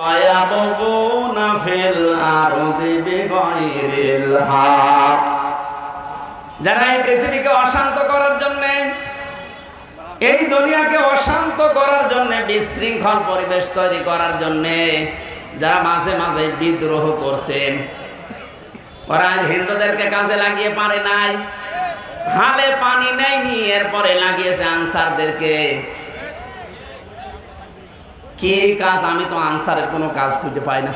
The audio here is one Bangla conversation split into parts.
ويبغون في الأرض بغير الحق যারা এই পৃথিবীকে অশান্ত করার জন্য এই দুনিয়াকে অশান্ত করার জন্য বিশৃঙ্খল পরিবেশ তৈরি করার জন্য যারা মাঝে মাঝে বিদ্রোহ করছেন ওরা আজ হিন্দুদেরকে কাজে লাগিয়ে পারে নাই হালে পানি নেয়নি এরপরে লাগিয়েছে আনসারদেরকে কি কাজ, আমি তো আনসারের কোনো কাজ খুঁজে পাই না।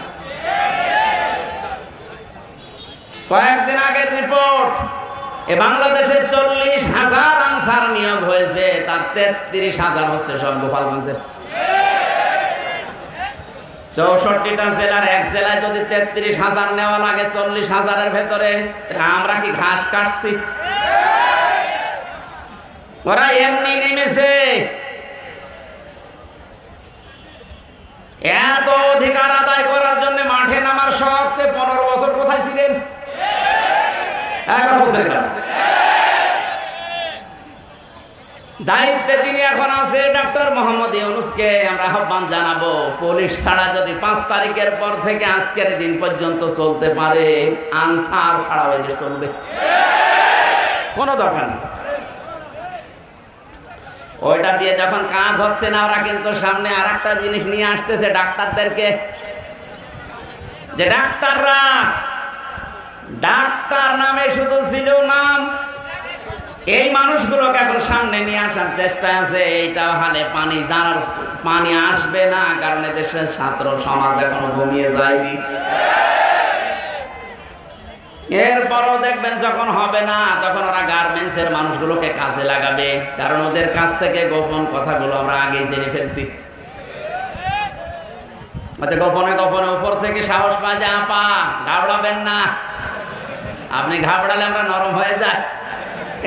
কয়েকদিন আগের রিপোর্ট এ বাংলাদেশে চল্লিশ হাজার আনসার নিয়োগ হয়েছে, তার তেত্রিশ হাজার হচ্ছে সব গোপালগঞ্জের চৌষট্টিটা জেলার এক জেলায় যদি তেত্রিশ হাজার নেওয়া লাগে চল্লিশ হাজারের ভেতরে আমরা কি ঘাস কাটছি? ওরা এমনি নেমেছে। এত অধিকার আদায় করার জন্য মাঠে নামার শখতে পনেরো বছর কোথায় ছিলেন? দায়িত্বে তিনি এখন আছে ডাক্তার মোহাম্মদ ইউনুসকে। আমরা আহ্বান জানাব, পুলিশ ছাড়া যদি পাঁচ তারিখের পর থেকে আজকের দিন পর্যন্ত চলতে পারে, আনসার এদের চলবে। কোনো দরকার নেই। ওইটা দিয়ে যখন কাজ হচ্ছে না, ওরা কিন্তু সামনে আর একটা জিনিস নিয়ে আসতেছে ডাক্তারদেরকে। যে ডাক্তাররা, ডাক্তার নামে শুধু ছিল নাম, এই মানুষগুলোকে এখন সামনে নিয়ে আসার চেষ্টা আছে। এইটা হালে পানি জানার, পানি আসবে না, কারণ দেশের ছাত্র সমাজ এখনও ঘুমিয়ে যায়নি। এরপরও দেখবেন যখন হবে না, তখন ওরা গার্মেন্টসের মানুষগুলোকে কাজে লাগাবে। কারণ ওদের কাছ থেকে গোপন কথাগুলো আমরা আগেই জেনে ফেলছি। আচ্ছা গোপনে গোপনে উপর থেকে সাহস পায় যে, আপা, ঘাবড়াবেন না। আপনি ঘাবড়ালে আমরা নরম হয়ে যায়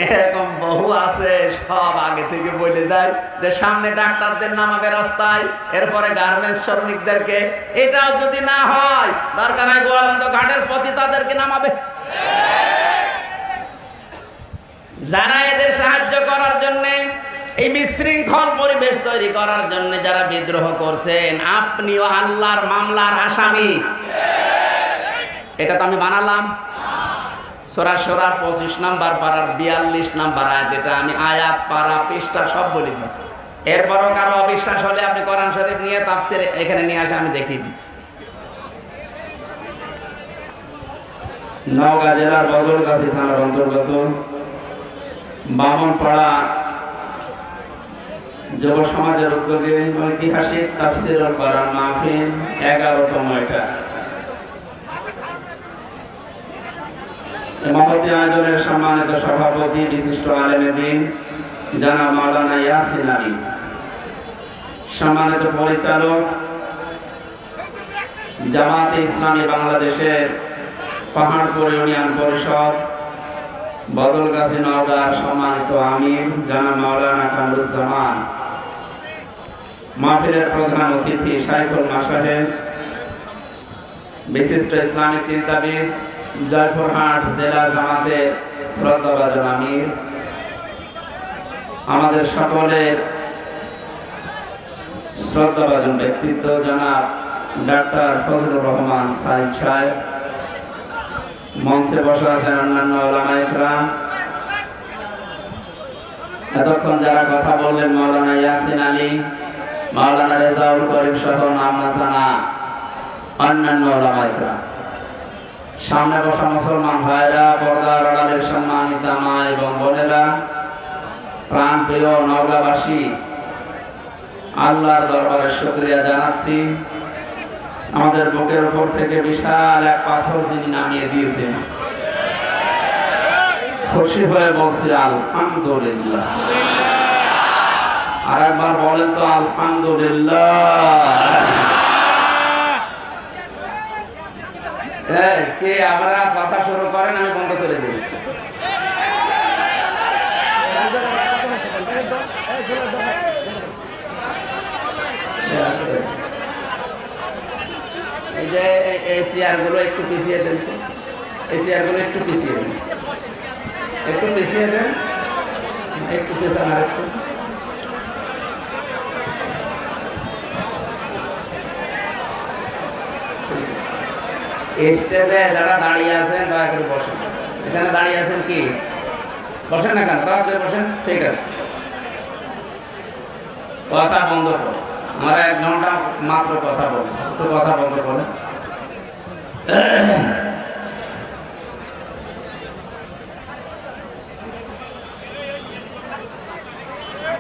এরকম বহু আছে, সব আগে থেকে বলে যায় যে সামনে ডাক্তারদের নামাবে রাস্তায়, এরপরে গার্মেন্টস শ্রমিকদেরকে। এটাও যদি না হয়, দরকার হয় গোয়ালন্দ ঘাটের প্রতি তাদেরকে নামাবে। যারা এদের সাহায্য করার জন্য, এই বিশৃঙ্খল পরিবেশ তৈরি করার জন্য যারা বিদ্রোহ করছেন, আপনিও আল্লাহর মামলার আসামি। এটা তো আমি বানালাম। সোরা সোরা পঁচিশ নাম্বার পাড়ার বিয়াল্লিশ নাম্বার আমি আয়াত, পাড়া, পৃষ্ঠা সব বলে দিচ্ছি এরপরও কারও অবিশ্বাস হলে আপনি কোরআন শরীফ নিয়ে এখানে নিয়ে আসে, আমি দেখিয়ে দিচ্ছি। নওগাঁ জেলার বদলগাছি থানার অন্তর্গত যুব সমাজের উদ্যোগে ঐতিহাসিক তাফসির পাড়ার মাহফিল এগারোতম এটা। মহতি আয়োজনের সম্মানিত সভাপতি, বিশিষ্ট আলেমেদিন জানা মাওলানা ইয়াসিন আলী। সম্মানিত পরিচালক জামাতে ইসলামী বাংলাদেশের পাহাড়পুর ইউনিয়ন পরিষদ, বদলগাছি নওগাঁর সম্মানিত আমির জানা মাওলানা কামরুজ্জামান। মাহফিলের প্রধান অতিথি সাইফুল মাসাহেব, বিশিষ্ট ইসলামিক চিন্তাবিদ জয়পুরহাট জেলা জামাতের শ্রদ্ধাভাজন আমির। আমাদের সকলের শ্রদ্ধাভাজন ব্যক্তিত্ব জনাব ডাক্তার ফজলুর রহমান সাইদ সাহেব। মঞ্চে বসে আছেন অন্যান্য ওলামাইকরাম এতক্ষণ যারা কথা বললেন মাওলানা ইয়াসিন আলী, মাওলানা রেজাউল করিম সহ নামনাসানা অন্যান্য ওলামাইকরাম সামনে বসা মুসলমান ভাইরা পর্দার আড়ালের সম্মানিত মা এবং বোনেরা প্রাণ প্রিয় নওগাঁবাসী, আল্লাহর দরবারে শুক্রিয়া জানাচ্ছি। আমাদের বুকের উপর থেকে বিশাল এক পাথর যিনি নামিয়ে দিয়েছেন। খুশি হয়ে বলছি, আলহামদুলিল্লাহ। আর একবার বলেন তো, আলহামদুলিল্লাহ। এই, কে আমরা কথা শুরু করেন আমি বন্ধ করে দিই। এই যে এই- এই চেয়ার একটু পিছিয়ে দেন। এই চেয়ার একটু পিছিয়ে দেন। একটু পিছিয়ে দেন। একটু পেছান আর একটু। স্টেজে যারা দাঁড়িয়ে আছেন, দয়া করে বসেন। এখানে দাঁড়িয়ে আছেন কি? বসেন না কেন? তাড়াতাড়ি বসেন। ঠিক আছে। কথা বন্ধ করে। আমরা এক ঘণ্টা মাত্র কথা বলব। তো কথা বন্ধ করে।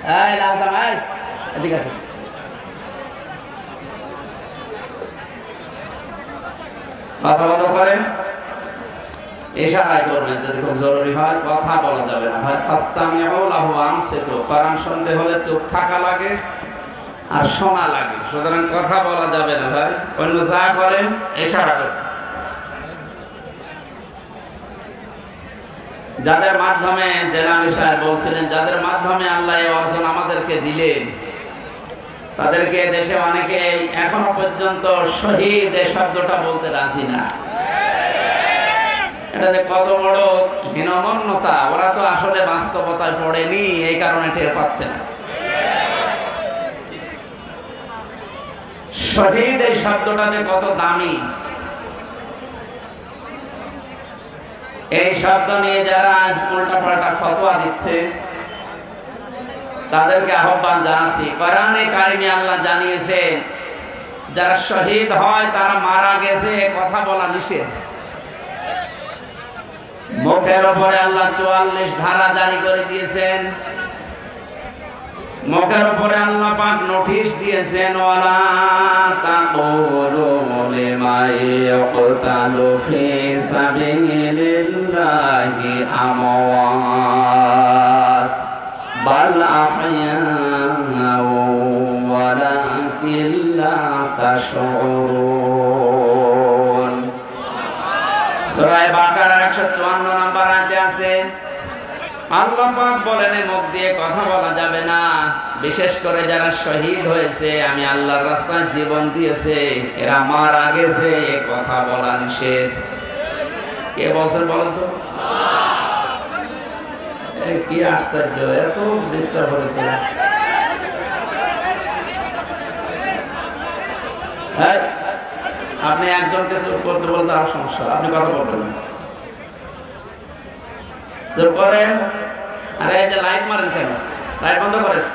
এই, লাল জামাই এদিকে আছে কথা করেন ইশারায় করবেন যদি খুব জরুরি হয়, কথা বলা যাবে না। হয় কোরআন শুনতে হলে থাকা লাগে আর শোনা লাগে। সুতরাং কথা বলা যাবে না ভাই। অন্য যা করেন করবেন যাদের মাধ্যমে জেলা বিষয় বলছিলেন, যাদের মাধ্যমে আল্লাহ আমাদেরকে দিলেন তাদেরকে দেশে অনেকে এখনও পর্যন্ত শহীদ শব্দটা বলতে রাজি না। এটা যে কত বড় হীনমন্যতা, ওরা তো আসলে বাস্তবতায় পড়েনি, এই কারণে টের পাচ্ছে না। শহীদ এই শব্দটা যে কত দামি। এই শব্দ নিয়ে যারা আজ উল্টা পাল্টা ফতোয়া দিচ্ছে তাদেরকে আহ্বান জানাচ্ছি। কোরআনে কারিমে আল্লাহ জানিয়েছে যারা শহীদ হয় তারা মারা গেছে, কথা বলা নিষেধ। মুখের ওপরে আল্লাহ চুয়াল্লিশ ধারা জারি করে দিয়েছেন। মুখের ওপরে আল্লাহ পাক নোটিশ দিয়েছেন, ওয়ালা বাল আহয়াউ ওয়ালাকিন লা তাশউরুন সূরা বাকারার 154 নম্বর আয়াতে আছে, আল্লাহ পাক বলেন মুখ দিয়ে কথা বলা যাবে না। বিশেষ করে যারা শহীদ হয়েছে, আমি আল্লাহর রাস্তায় জীবন দিয়েছে, এরা মারা গেছে কথা বলা নিষেধ। কে বলছেন বলেন তো? এ কি আশ্চর্য, এত ডিস্টার্ব হ্যাঁ আপনি একজনকে চুপ করতে বলতে আর সমস্যা আপনি কথা বলবেন চুপ করেন। আরে, এই যে লাইট মারেন কেন? লাইট বন্ধ করেন।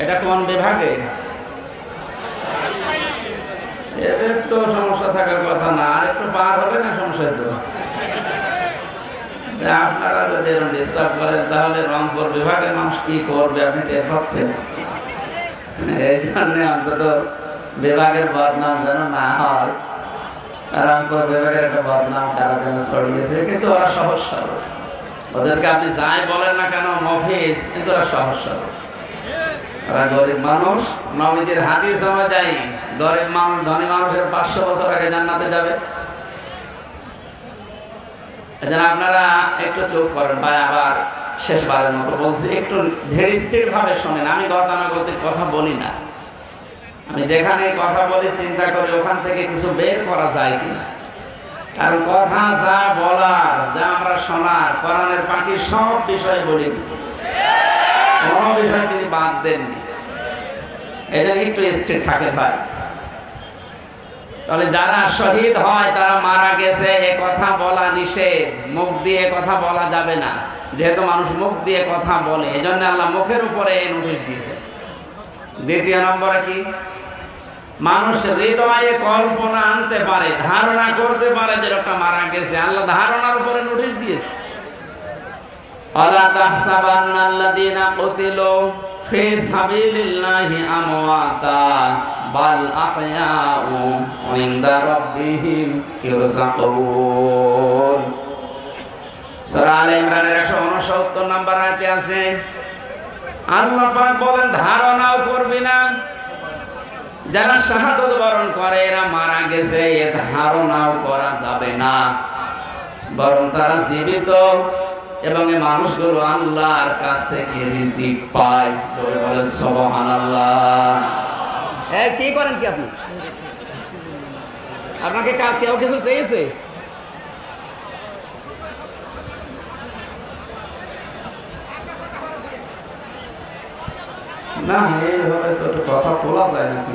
এটা কোন বিভাগে? এদের তো সমস্যা থাকার কথা না, আর একটু পার হবে না সমস্যা তো আপনারা যদি এরকম ডিস্টার্ব করেন, তাহলে রংপুর বিভাগের মানুষ কি করবে আপনি টের পাচ্ছেন? এই জন্য অন্তত বিভাগের বদনাম যেন না হয়। রংপুর বিভাগের একটা বদনাম কারা যেন ছড়িয়েছে, কিন্তু ওরা সহজ সরল। ওদেরকে আপনি যাই বলেন না কেন, মফিজ, কিন্তু ওরা সহজ সরল। ওরা গরিব মানুষ নবীদের হাদিস অনুযায়ী গরিব মানুষ, ধনী মানুষের পাঁচশো বছর আগে জান্নাতে যাবে। আপনারা একটু চুপ করেন, ভাই, আবার শেষবারের মতো বলছি, একটু ভাবে শোনেন। আমি কথা বলি না। আমি যেখানে কথা বলি, চিন্তা করি, ওখান থেকে কিছু বের করা যায় কিনা। কারণ কথা যা বলার, যা আমরা শোনার, কোরআনের পাখি সব বিষয়ে বলে দিছি। কোনো বিষয় তিনি বাদ দেননি। এটা একটু স্থির থাকে ভাই। তাহলে যারা শহীদ হয়, তারা মারা গেছে, এ কথা বলা নিষেধ। মুখ দিয়ে কথা বলা যাবে না। যেহেতু মানুষ মুখ দিয়ে কথা বলে এই জন্য আল্লাহ মুখের উপরে নোটিশ দিয়েছে। দ্বিতীয় নম্বরে কি? মানুষ হৃদয়ে কল্পনা আনতে পারে, ধারণা করতে পারে যে লোকটা মারা গেছে। আল্লাহ ধারণার উপরে নোটিশ দিয়েছে। অলা তাহসাবান্নাল্লাযীনা কুতিলু ফি সাবিলিল্লাহি আমওয়াতা, বাল আহয়াউ ইনদা রাব্বিহিম ইরযাকুন সূরা আলে ইমরানের 169 নম্বর আয়াতে আছে, আল্লাহ পাক বলেন, ধারণাও করবি না। যারা শাহাদত বরণ করে, এরা মারা গেছে, এ ধারণাও করা যাবে না। বরং তারা জীবিত। এবং এই মানুষগুলো আল্লাহর কাছ থেকে রিসিভ পায়। তো বলে সবহান আল্লাহ কি করেন কি আপনি? আপনাকে কাজ কেউ কিছু চেয়েছে? না এইভাবে তো কথা বলা যায় নাকি?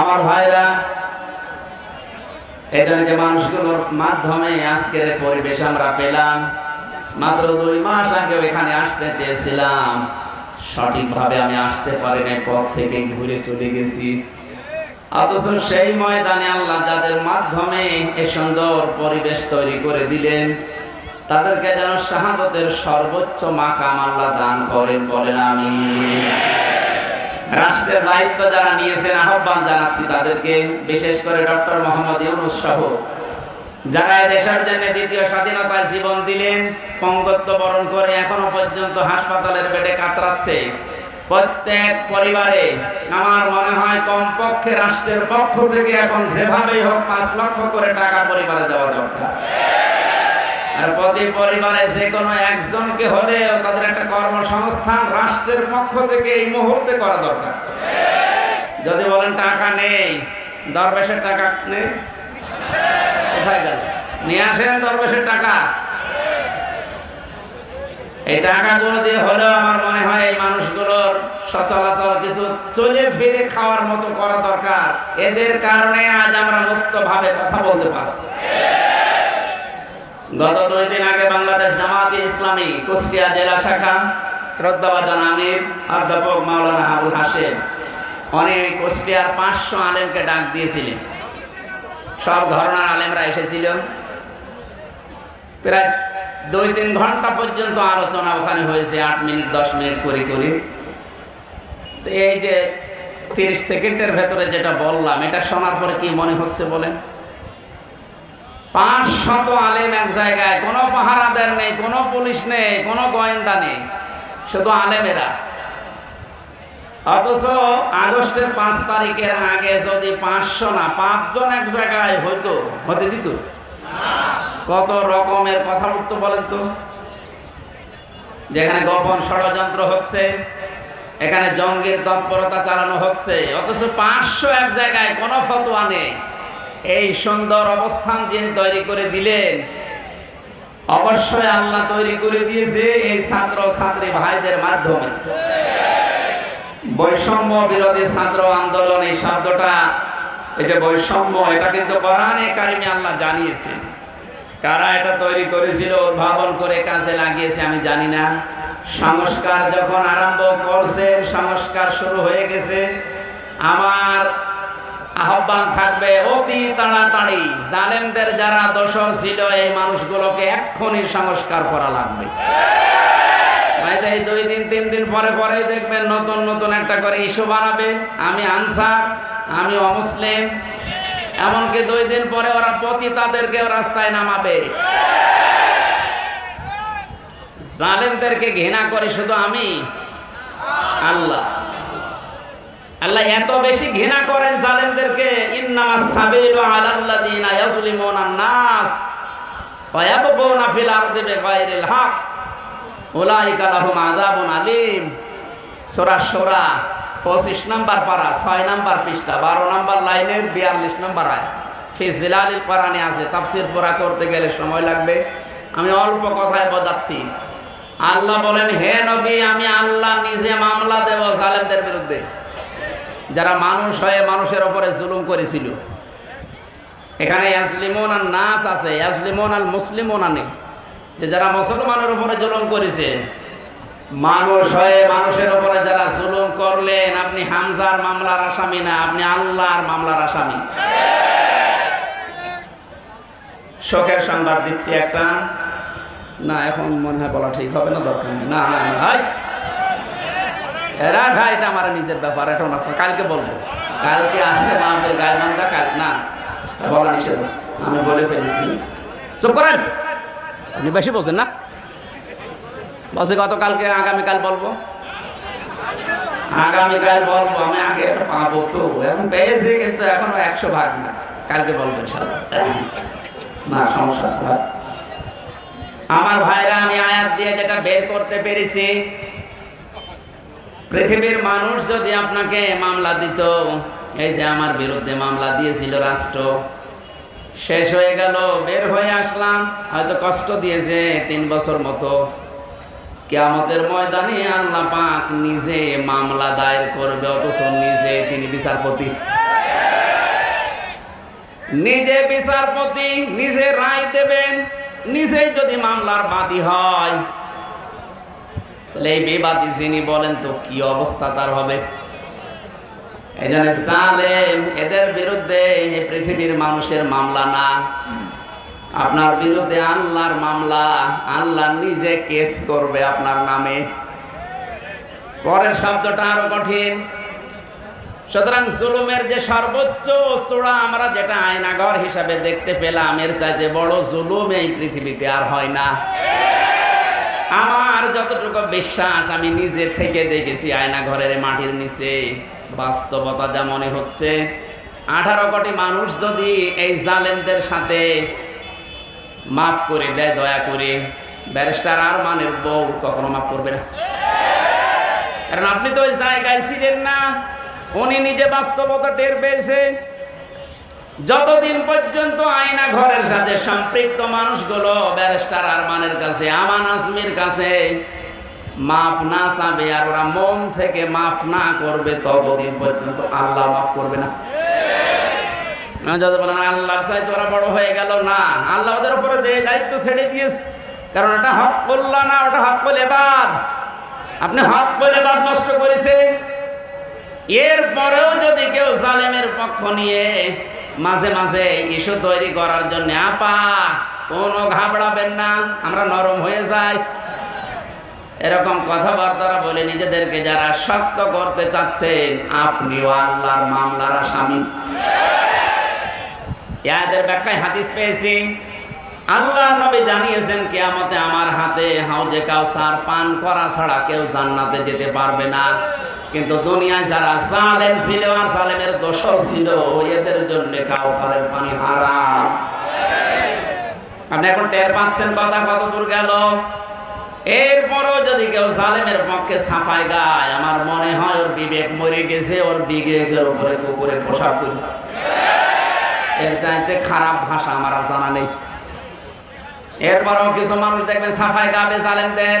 আমার ভাইরা এটা যে মানুষগুলোর মাধ্যমে আজকের পরিবেশ আমরা পেলাম। মাত্র দুই মাস আগে এখানে আসতে চেয়েছিলাম। সঠিকভাবে আমি আসতে পারিনি, পথ থেকে ঘুরে চলে গেছি। অথচ সেই ময়দানে আল্লাহ যাদের মাধ্যমে এ সুন্দর পরিবেশ তৈরি করে দিলেন, তাদেরকে যেন শাহাদতের সর্বোচ্চ মাকাম আল্লাহ দান করেন বলেন আমি রাষ্ট্রের দায়িত্ব যারা নিয়েছেন, আহ্বান জানাচ্ছি তাদেরকে, বিশেষ করে ডক্টর মোহাম্মদ ইউনুস সহ। যারা দেশের জন্য দ্বিতীয় স্বাধীনতায় জীবন দিলেন, পঙ্গত্ব বরণ করে এখনও পর্যন্ত হাসপাতালের বেডে কাতরাচ্ছে। প্রত্যেক পরিবারে আমার মনে হয় কমপক্ষে রাষ্ট্রের পক্ষ থেকে এখন যেভাবেই হোক পাঁচ লক্ষ করে টাকা পরিবারে দেওয়া দরকার। আর প্রতি পরিবারে যে কোনো একজনকে হলেও তাদের একটা কর্মসংস্থান রাষ্ট্রের পক্ষ থেকে এই মুহূর্তে করা দরকার। যদি বলেন টাকা নেই, দরবেশের টাকা নেই? কোথায় গেল? নিয়ে আসেন দরবেশের টাকা। এই টাকাগুলো দিয়ে হলেও আমার মনে হয় এই মানুষগুলোর সচলাচল কিছু চলে ফিরে খাওয়ার মতো করা দরকার। এদের কারণে আজ আমরা মুক্তভাবে কথা বলতে পারছি। গত দুই দিন আগে বাংলাদেশ জামাত ইসলামী কুষ্টিয়া জেলা শাখা শ্রদ্ধাবাদন আমির, অধ্যাপক মাওলানা আবুল হাসেম অনেক কুষ্টিয়ার পাঁচশো আলেমকে ডাক দিয়েছিলেন। সব ঘরনার আলেমরা এসেছিল। প্রায় দুই তিন ঘণ্টা পর্যন্ত আলোচনা ওখানে হয়েছে, আট মিনিট, দশ মিনিট করে করে। তো এই যে তিরিশ সেকেন্ডের ভেতরে যেটা বললাম, এটা শোনার পরে কি মনে হচ্ছে বলেন? পাঁচ শত আলেম এক জায়গায়, কোনো পাহারাদার নেই, কোনো পুলিশ নেই, কোনো গোয়েন্দা নেই, শুধু আলেমেরা। অথচ আগস্টের পাঁচ তারিখের আগে যদি পাঁচশো না, পাঁচজন এক জায়গায় হইতো, হতে দিত? কত রকমের কথা উঠতো বলেন তো? যেখানে গোপন ষড়যন্ত্র হচ্ছে, এখানে জঙ্গের তৎপরতা চালানো হচ্ছে, অথচ পাঁচশো এক জায়গায় কোনো ফতোয়া নেই। এই সুন্দর অবস্থান যিনি তৈরি করে দিলেন, অবশ্যই আল্লাহ তৈরি করে দিয়েছে এই ছাত্র ছাত্রী ভাইদের মাধ্যমে। বৈষম্য বিরোধী ছাত্র আন্দোলন এই শব্দটা যে বৈষম্য, এটা কিন্তু কোরআনে কারিমে আল্লাহ জানিয়েছে। কারা এটা তৈরি করেছিল, উদ্ভাবন করে কাজে লাগিয়েছে আমি জানি না। সংস্কার যখন আরম্ভ করছে সংস্কার শুরু হয়ে গেছে। আমার আহ্বান থাকবে অতি তাড়াতাড়ি। জালেমদের যারা দোষর ছিল, এই মানুষগুলোকে এক্ষুনি সংস্কার করা লাগবে। এই দুই দিন, তিন দিন পরে পরেই দেখবেন নতুন নতুন একটা করে ইস্যু বানাবে। আমি আনসার, আমি অমুসলিম। এমনকি দুই দিন পরে ওরা পতি তাদেরকেও রাস্তায় নামাবে। জালেমদেরকে ঘৃণা করে শুধু আমি? আল্লাহ। আল্লাহ এত বেশি ঘৃণা করেন জালেমদেরকে ইন্নামাস সাবিলু ফিল আরদি বিগাইরিল হক, উলাইকা লাহুম আযাবুন আলীম। সূরা সূরা 25 নাম্বার পারা 6 নাম্বার পৃষ্ঠা 12 নাম্বার লাইনের 42 নাম্বার আয়। ফি জিলালিল কোরআনে আছে, তাফসীর পড়া করতে গেলে সময় লাগবে। আমি অল্প কথায় বোঝাচ্ছি আল্লাহ বলেন, হে নবী, আমি আল্লাহ নিজে মামলা দেব জালেমদের বিরুদ্ধে। যারা মানুষ হয়ে মানুষের ওপরে জুলুম করেছিল। এখানে ইয়াজলিমন আর নাস আছে, ইয়াজলিমন আল মুসলিমন নেই যে যারা মুসলমানের উপরে জুলুম করেছে, মানুষ হয়ে মানুষের উপরে যারা জুলুম করলেন, আপনি হামজার মামলার আসামি না, আপনি আল্লাহর মামলার আসামি। শোকের সংবাদ দিচ্ছি একটা। না, এখন মনে হয় বলা ঠিক হবে না, দরকার নেই। না না ভাই, এটা আমার নিজের ব্যাপার, এটা না কালকে বলব। কালকে আজকে আমাদের গায়ে মানটা কাল না বলা নিষেধ আমি বলে ফেলেছি। চুপ করেন। আপনি বেশি বলছেন না? বলছে, গতকালকে আগামীকাল বলব। আগামীকাল বলব, আমি আগে একটা পাবো তো। এখন পেয়েছি, কিন্তু এখনও একশো ভাগ না। কালকে বলব ইনশাল্লাহ না, সমস্যা আমার ভাইরা, আমি আয়াত দিয়ে যেটা বের করতে পেরেছি পৃথিবীর মানুষ যদি আপনাকে মামলা দিত, এই যে আমার বিরুদ্ধে মামলা দিয়েছিল রাষ্ট্র। শেষ হয়ে গেল, বের হয়ে আসলাম, হয়তো কষ্ট দিয়েছে তিন বছর মতো। কেয়ামতের ময়দানে আল্লাহ পাক নিজে মামলা দায়ের করবে, অথচ নিজে তিনি বিচারপতি। নিজে বিচারপতি, নিজে রায় দেবেন, নিজেই যদি মামলার বাদী হয় এই বিবাদী যিনি বলেন তো, কি অবস্থা তার হবে? এই জালেম, এদের বিরুদ্ধে পৃথিবীর মানুষের মামলা না। আপনার বিরুদ্ধে আল্লাহর মামলা, আল্লাহ নিজে কেস করবে আপনার নামে। পরের শব্দটা আরও কঠিন। সুতরাং জুলুমের যে সর্বোচ্চ চূড়া আমরা যেটা আয়নাঘর হিসাবে দেখতে পেলাম, এর চাইতে বড় জুলুম এই পৃথিবীতে আর হয় না। আমার যতটুকু বিশ্বাস আমি নিজে থেকে দেখেছি আয়না ঘরের মাটির নিচে। বাস্তবতা যা মনে হচ্ছে, আঠারো কোটি মানুষ যদি এই জালেমদের সাথে মাফ করে দেয়, দয়া করে, ব্যারিস্টার আর মানের বউ কখনো মাফ করবে না। কারণ আপনি তো ওই জায়গায় ছিলেন না, উনি নিজে বাস্তবতা টের পেয়েছে। যতদিন পর্যন্ত আয়না ঘরের সাথে সম্পৃক্ত মানুষগুলো ব্যারিস্টার আরমানের কাছে, আমান আজমির কাছে মাফ না চাবে আর ওরা মন থেকে মাফ না করবে, ততদিন পর্যন্ত আল্লাহ মাফ করবে না। যত বলেন আল্লাহর চাইতে ওরা বড় হয়ে গেল, না, আল্লাহ ওদের উপরে দায়িত্ব ছেড়ে দিয়েছে, কারণ এটা হক বললা না, ওটা হক বলে বাদ। আপনি হক বলে বাদ নষ্ট করেছেন। এরপরেও যদি কেউ জালেমের পক্ষ নিয়ে মাঝে মাঝে ইস্যু তৈরি করার জন্য, আপা, কোনো ঘাবড়াবেন না, আমরা নরম হয়ে যাই। এরকম কথাবার্তারা বলে নিজেদেরকে যারা শক্ত করতে চাচ্ছেন, আপনিও আল্লাহর মামলার আসামি। ইয়াদের ব্যাখ্যায় হাদিস পেয়েছি আল্লাহ নবী জানিয়েছেন, কেয়ামতে আমার হাতে হাউজে কাউসার পান করা ছাড়া কেউ জান্নাতে যেতে পারবে না। কিন্তু দুনিয়ায় যারা জালেম ছিল আর জালেমের দোষর ছিল, এদের জন্য কাউসারের পানি হারাম। আপনি এখন টের পাচ্ছেন কথা কত দূর গেল? এরপরও যদি কেউ জালেমের পক্ষে সাফাই গায় আমার মনে হয় ওর বিবেক মরে গেছে, ওর বিবেকের উপরে কুকুরে পোশাক করেছে। এর চাইতে খারাপ ভাষা আমার জানা নেই। এরপরও কিছু মানুষ দেখবেন সাফাই গাবে জালেমদের।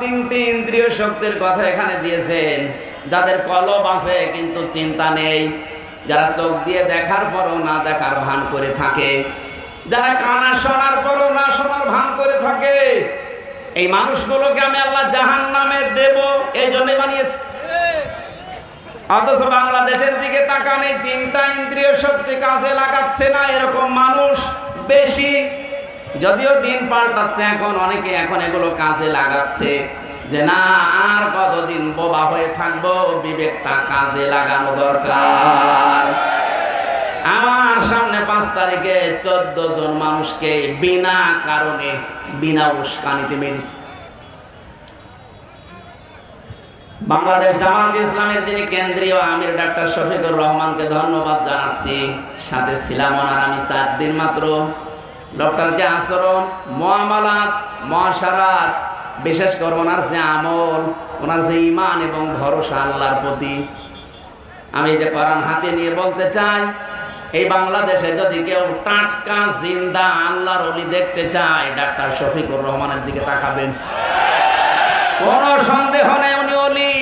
তিনটি ইন্দ্রিয় শক্তির কথা এখানে দিয়েছেন। যাদের কলব আছে, কিন্তু চিন্তা নেই। যারা চোখ দিয়ে দেখার পরও না দেখার ভান করে থাকে। যারা কানা শোনার পরও না শোনার ভান করে থাকে। এই মানুষগুলোকে আমি আল্লাহ জাহান নামে দেব, এই জন্য বানিয়েছি। অথচ বাংলাদেশের দিকে তাকান এই তিনটা ইন্দ্রিয় শক্তি কাজে লাগাচ্ছে না, এরকম মানুষ বেশি যদিও দিন পাল্টাচ্ছে এখন, অনেকে এখন এগুলো কাজে লাগাচ্ছে যে না, আর কতদিন বোবা হয়ে থাকব, বিবেকটা কাজে লাগানো দরকার। আমার সামনে পাঁচ তারিখে চোদ্দ জন মানুষকে বিনা কারণে, বিনা উস্কানিতে মেরেছে। বাংলাদেশ জামাত ইসলামের যিনি কেন্দ্রীয় আমির ডাক্তার শফিকুর রহমানকে ধন্যবাদ জানাচ্ছি। সাথে ছিলাম ওনার আমি চার দিন মাত্র। ডক্টর যে আচরণ, মহামালাত, মহাসারাত, বিশেষ করে ওনার যে আমল, ওনার যে ইমান এবং ভরসা আল্লাহর প্রতি। আমি যে কোরআন হাতে নিয়ে বলতে চাই, এই বাংলাদেশে যদি কেউ টাটকা জিন্দা আল্লাহর অলি দেখতে চায়, ডাক্তার শফিকুর রহমানের দিকে তাকাবেন। কোনো সন্দেহ নেই উনি অলি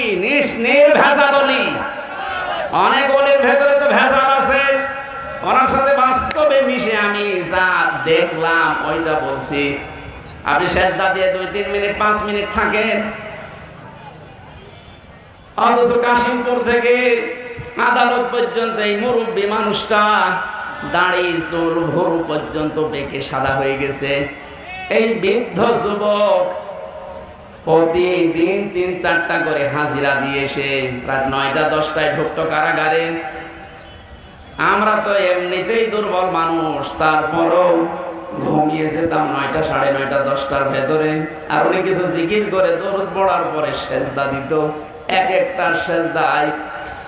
নির্ভেজাল অলি। অনেক অলির ভেতরে তো ভেজাল আছে। ওনার সাথে বাস্তবে মিশে আমি যা দেখলাম, ওইটা বলছি। আপনি শেষদা দিয়ে দুই, তিন মিনিট, পাঁচ মিনিট থাকেন। অথচ কাশিমপুর থেকে আদালত পর্যন্ত এই মুরব্বী মানুষটা দাড়ি, চুল, ভরু পর্যন্ত বেঁকে সাদা হয়ে গেছে। এই বৃদ্ধ যুবক প্রতিদিন তিন, চারটা করে হাজিরা দিয়ে এসে রাত নয়টা, দশটায় ঢুকতো কারাগারে আমরা তো এমনিতেই দুর্বল মানুষ, তারপরও ঘুমিয়ে যেতাম নয়টা, সাড়ে নয়টা, দশটার ভেতরে। আর উনি কিছু জিকির করে দৌড় পড়ার পরে সেজদা দিত। এক একটা সেজদায়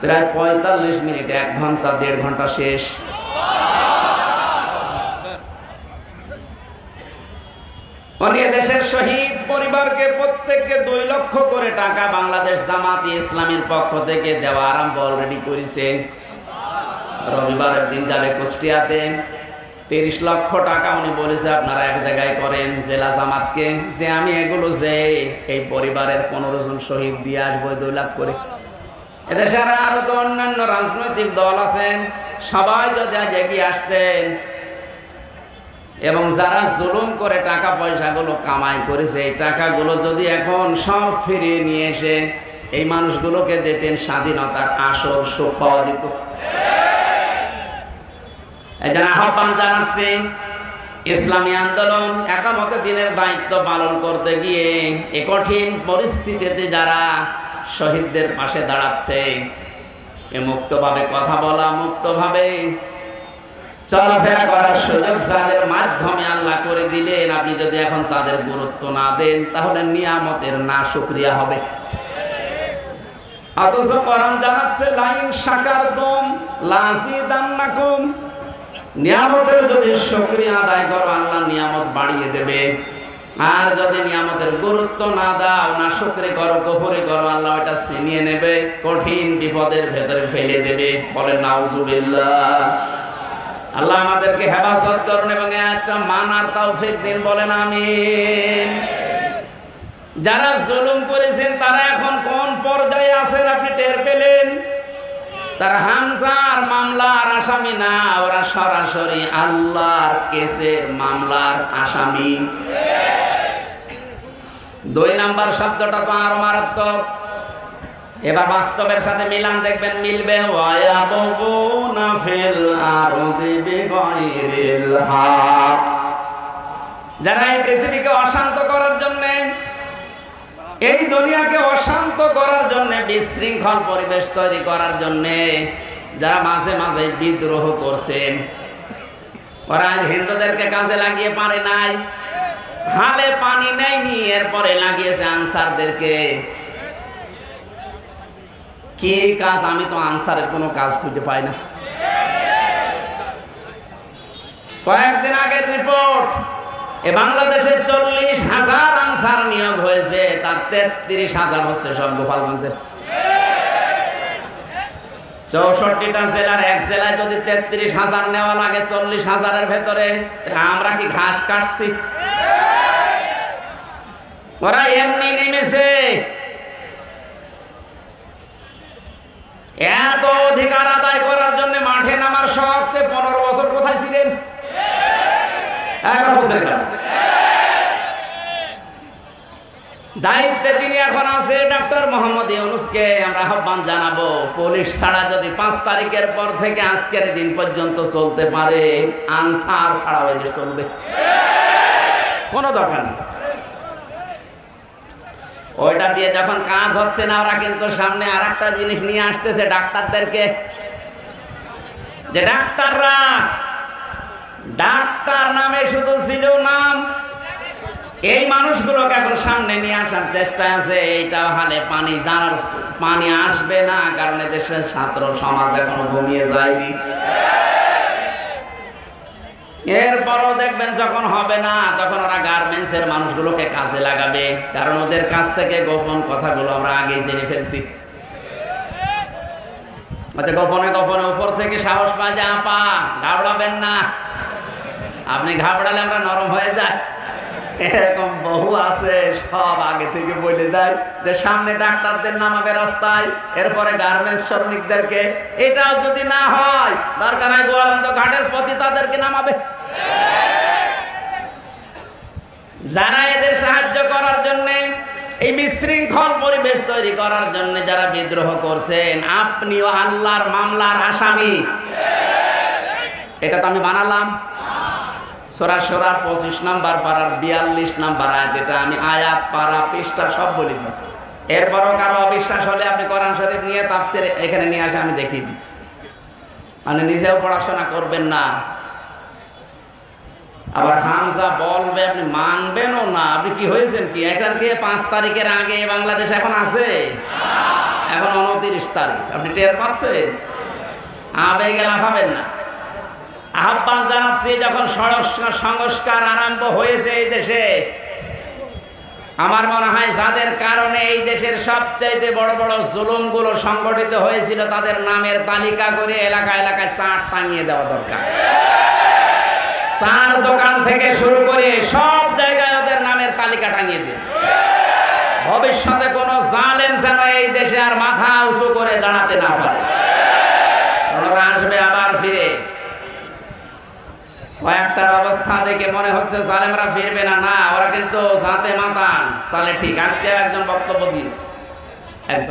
প্রায় পঁয়তাল্লিশ মিনিট, এক ঘণ্টা, দেড় ঘণ্টা শেষ। উনি দেশের শহীদ পরিবারকে প্রত্যেককে দুই লক্ষ করে টাকা বাংলাদেশ জামাতি ইসলামের পক্ষ থেকে দেওয়া আরম্ভ অলরেডি করেছে। রবিবারের দিন যাবে কুষ্টিয়াতে। তিরিশ লক্ষ টাকা উনি বলেছে, আপনারা এক জায়গায় করেন জেলা জামাতকে। যে আমি এগুলো যে এই পরিবারের পনেরো জন শহীদ দিয়ে আসব দুই লাখ করে। এদেশের আরও তো অন্যান্য রাজনৈতিক দল আছেন সবাই যদি আজ এগিয়ে আসতেন এবং যারা জুলুম করে টাকা পয়সাগুলো কামাই করেছে, এই টাকাগুলো যদি এখন সব ফিরিয়ে নিয়ে এসে এই মানুষগুলোকে দিতেন স্বাধীনতার আসল সুখ পাওয়া যেত জন্য আহ্বান জানাচ্ছি, ইসলামী আন্দোলন একামতে দিনের দায়িত্ব পালন করতে গিয়ে এ কঠিন পরিস্থিতিতে যারা শহীদদের পাশে দাঁড়াচ্ছে, এ মুক্তভাবে কথা বলা মুক্তভাবে চলাফেরা করার সুযোগ যাদের মাধ্যমে আল্লাহ করে দিলেন, আপনি যদি এখন তাদের গুরুত্ব না দেন, তাহলে নিয়ামতের না শুক্রিয়া হবে। অথচ জানাচ্ছে, লাইন শাকার দম, লাসি দান্নাকুম নিয়ামতের যদি শুক্রিয়া আদায় করো, আল্লাহ নিয়ামত বাড়িয়ে দেবে। আর যদি নিয়ামতের গুরুত্ব না দাও, না শুক্রে করো, গফরে করো, আল্লাহ ওটা ছিনিয়ে নেবে, কঠিন বিপদের ভেতরে ফেলে দেবে। বলেন, নাউজুবিল্লাহ। আল্লাহ আমাদেরকে হেফাজত করুন এবং একটা মানার তৌফিক দিন, বলেন আমি যারা জুলুম করেছেন, তারা এখন কোন পর্যায়ে আছেন আপনি টের পেলেন? তারা হামজার মামলার আসামি না, ওরা সরাসরি আল্লাহর কেসের মামলার আসামি। দুই নাম্বার শব্দটা তো আরও মারাত্মক। এবার বাস্তবের সাথে মিলান দেখবেন, মিলবে যারা এই পৃথিবীকে অশান্ত করার জন্য এই দুনিয়াকে অশান্ত করার জন্য, বিশৃঙ্খল পরিবেশ তৈরি করার জন্য যারা মাঝে মাঝে বিদ্রোহ করছেন ওরা আজ হিন্দুদেরকে কাজে লাগিয়ে পারে নাই। হালে পানি নেয়নি, এরপরে লাগিয়েছে আনসারদেরকে। কি কাজ? আমি তো আনসারের কোনো কাজ খুঁজে পাই না। কয়েকদিন আগের রিপোর্ট এ বাংলাদেশে চল্লিশ হাজার আনসার নিয়োগ হয়েছে, তার তেত্রিশ হাজার হচ্ছে সব গোপালগঞ্জের চৌষট্টিটা জেলার এক জেলায় যদি তেত্রিশ হাজার নেওয়া লাগে চল্লিশ হাজারের ভেতরে আমরা কি ঘাস কাটছি? ওরা এমনি নেমেছে। এত অধিকার আদায় করার জন্য মাঠে নামার শখতে পনেরো বছর কোথায় ছিলেন? কেন? দায়িত্বে তিনি এখন আছে ডাক্তার মোহাম্মদ ইউনুসকে আমরা আহ্বান জানাব। পুলিশ ছাড়া যদি পাঁচ তারিখের পর থেকে আজকের দিন পর্যন্ত চলতে পারে, আনসার এদের চলবে। কোনো দরকার নেই। ওইটা দিয়ে যখন কাজ হচ্ছে না, ওরা কিন্তু সামনে আর জিনিস নিয়ে আসতেছে ডাক্তারদেরকে। যে ডাক্তাররা ডাক্তার নামে শুধু ছিল নাম। এই মানুষগুলোকে এখন সামনে নিয়ে আসার চেষ্টা আছে। এইটা হালে পানি জানার পানি আসবে না, কারণ দেশের ছাত্র সমাজ এখনও ঘুমিয়ে যায়নি। এরপরও দেখবেন যখন হবে না, তখন ওরা গার্মেন্টসের মানুষগুলোকে কাজে লাগাবে। কারণ ওদের কাছ থেকে গোপন কথাগুলো আমরা আগেই জেনে ফেলছি। আচ্ছা গোপনে গোপনে উপর থেকে সাহস পায় যে, আপা, ঘাবড়াবেন না। আপনি ঘাবড়ালে আমরা নরম হয়ে যায় এরকম বহু আছে, সব আগে থেকে বলে দেয় যে সামনে ডাক্তারদের নামাবে রাস্তায়, এরপরে গার্মেন্টস শ্রমিকদেরকে। এটাও যদি না হয়, দরকার হয় গোয়ালন্দ ঘাটের প্রতি তাদেরকে নামাবে। যারা এদের সাহায্য করার জন্যে, এই বিশৃঙ্খল পরিবেশ তৈরি করার জন্য যারা বিদ্রোহ করছেন, আপনিও আল্লাহর মামলার আসামি। এটা তো আমি বানালাম। সোরা সোরা পঁচিশ নাম্বার পাড়ার বিয়াল্লিশ নাম্বার আয়াত, এটা আমি আয়াত, পাড়া, পৃষ্ঠা সব বলে দিচ্ছি এরপরও কারও অবিশ্বাস হলে আপনি কোরআন শরীফ নিয়ে তাফসির এখানে নিয়ে আসে, আমি দেখিয়ে দিচ্ছি। মানে নিজেও পড়াশোনা করবেন না। আবার হামজা বলবে, আপনি মানবেনও না। আপনি কি হয়েছেন কি? এখান থেকে পাঁচ তারিখের আগে বাংলাদেশ এখন আছে? এখন উনত্রিশ তারিখ। আপনি টের পাচ্ছেন? আবেগে লাফাবেন না। আহ্বান জানাচ্ছি, যখন সংস্কার সংস্কার আরম্ভ হয়েছে এই দেশে, আমার মনে হয় যাদের কারণে এই দেশের সবচাইতে বড় বড় জুলুমগুলো সংগঠিত হয়েছিল, তাদের নামের তালিকা করে এলাকা এলাকায় চাট টাঙিয়ে দেওয়া দরকার। চার দোকান থেকে শুরু করে সব জায়গায় ওদের নামের তালিকা টাঙিয়ে দিন। ভবিষ্যতে কোনো জালেন যেন এই দেশে আর মাথা উঁচু করে দাঁড়াতে না পারে। আসবে আবার কয়েকটার অবস্থা দেখে মনে হচ্ছে জালেমরা ফিরবে না। না, ওরা কিন্তু জাতে মাতান তাহলে ঠিক, আজকে একজন বক্তব্য দিয়েছে।